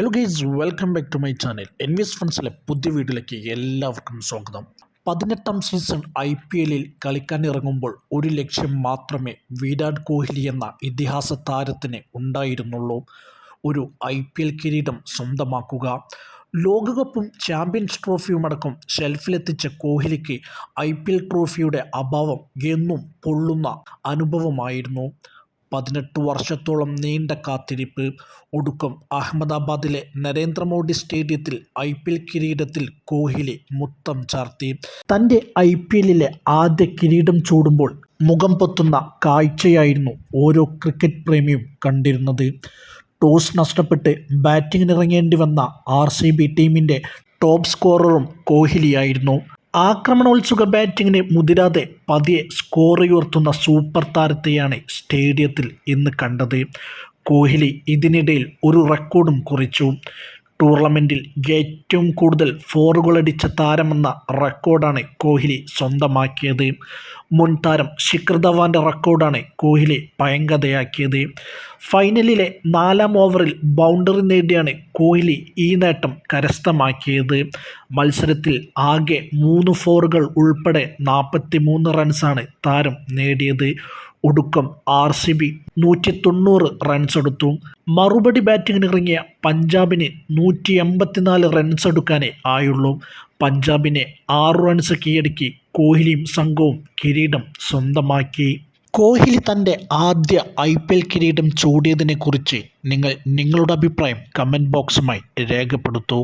Hello guys welcome back to my channel N V S ഫണ്ട്സിലെ പുതിയ വീട്ടിലേക്ക് എല്ലാവർക്കും സ്വാഗതം. പതിനെട്ടാം സീസൺ ഐ പി എല്ലിൽ കളിക്കാൻ ഇറങ്ങുമ്പോൾ ഒരു ലക്ഷ്യം മാത്രമേ വിരാട് കോഹ്ലി എന്ന ഇതിഹാസ താരത്തിന് ഉണ്ടായിരുന്നുള്ളൂ. ഒരു ഐ പി എൽ കിരീടം സ്വന്തമാക്കുക. ലോകകപ്പും ചാമ്പ്യൻസ് ട്രോഫിയുമടക്കം ഷെൽഫിലെത്തിച്ച കോഹ്ലിക്ക് ഐ പി എൽ ട്രോഫിയുടെ അഭാവം എന്നും പൊള്ളുന്ന അനുഭവമായിരുന്നു. പതിനെട്ട് വർഷത്തോളം നീണ്ട കാത്തിരിപ്പ് ഒടുക്കം അഹമ്മദാബാദിലെ നരേന്ദ്രമോദി സ്റ്റേഡിയത്തിൽ ഐ പി എൽ കിരീടത്തിൽ കോഹ്ലി മുത്തം ചാർത്തി. തന്റെ ഐ പി എല്ലിലെ ആദ്യ കിരീടം ചൂടുമ്പോൾ മുഖം പൊത്തുന്ന കാഴ്ചയായിരുന്നു ഓരോ ക്രിക്കറ്റ് പ്രേമിയും കണ്ടിരുന്നത്. ടോസ് നഷ്ടപ്പെട്ട് ബാറ്റിങ്ങിനിറങ്ങേണ്ടി വന്ന ആർ സി ബി ടീമിന്റെ ടോപ്പ് സ്കോററും കോഹ്ലിയായിരുന്നു. ആക്രമണോത്സുക ബാറ്റിങ്ങിന് മുതിരാതെ പതിയെ സ്കോർ ഉയർത്തുന്ന സൂപ്പർ താരത്തെയാണ് സ്റ്റേഡിയത്തിൽ ഇന്ന് കണ്ടത്. കോഹ്ലി ഇതിനിടയിൽ ഒരു റെക്കോർഡും കുറിച്ചു. ടൂർണമെന്റിൽ ഏറ്റവും കൂടുതൽ ഫോറുകൾ അടിച്ച താരമെന്ന റെക്കോർഡാണ് കോഹ്ലി സ്വന്തമാക്കിയത്. മുൻ താരം ശിഖർ ധവാന്റെ റെക്കോർഡാണ് കോഹ്ലി പയങ്കതയാക്കിയത്. ഫൈനലിലെ നാലാം ഓവറിൽ ബൗണ്ടറി നേടിയാണ് കോഹ്ലി ഈ നേട്ടം കരസ്ഥമാക്കിയത്. മത്സരത്തിൽ ആകെ മൂന്ന് ഫോറുകൾ ഉൾപ്പെടെ നാൽപ്പത്തി റൺസാണ് താരം നേടിയത്. ഒടുക്കം ആർ സി ബി നൂറ്റി തൊണ്ണൂറ് റൺസ് എടുത്തു. മറുപടി ബാറ്റിങ്ങിന് ഇറങ്ങിയ പഞ്ചാബിന് നൂറ്റി എൺപത്തിനാല് റൺസ് എടുക്കാനേ ആയുള്ളൂ. പഞ്ചാബിനെ ആറ് റൺസ് കീഴടക്കി കോഹ്ലിയും സംഘവും കിരീടം സ്വന്തമാക്കി. കോഹ്ലി തന്റെ ആദ്യ ഐ പി എൽ കിരീടം ചൂടിയതിനെക്കുറിച്ച് നിങ്ങൾ നിങ്ങളുടെ അഭിപ്രായം കമന്റ് ബോക്സുമായി രേഖപ്പെടുത്തൂ.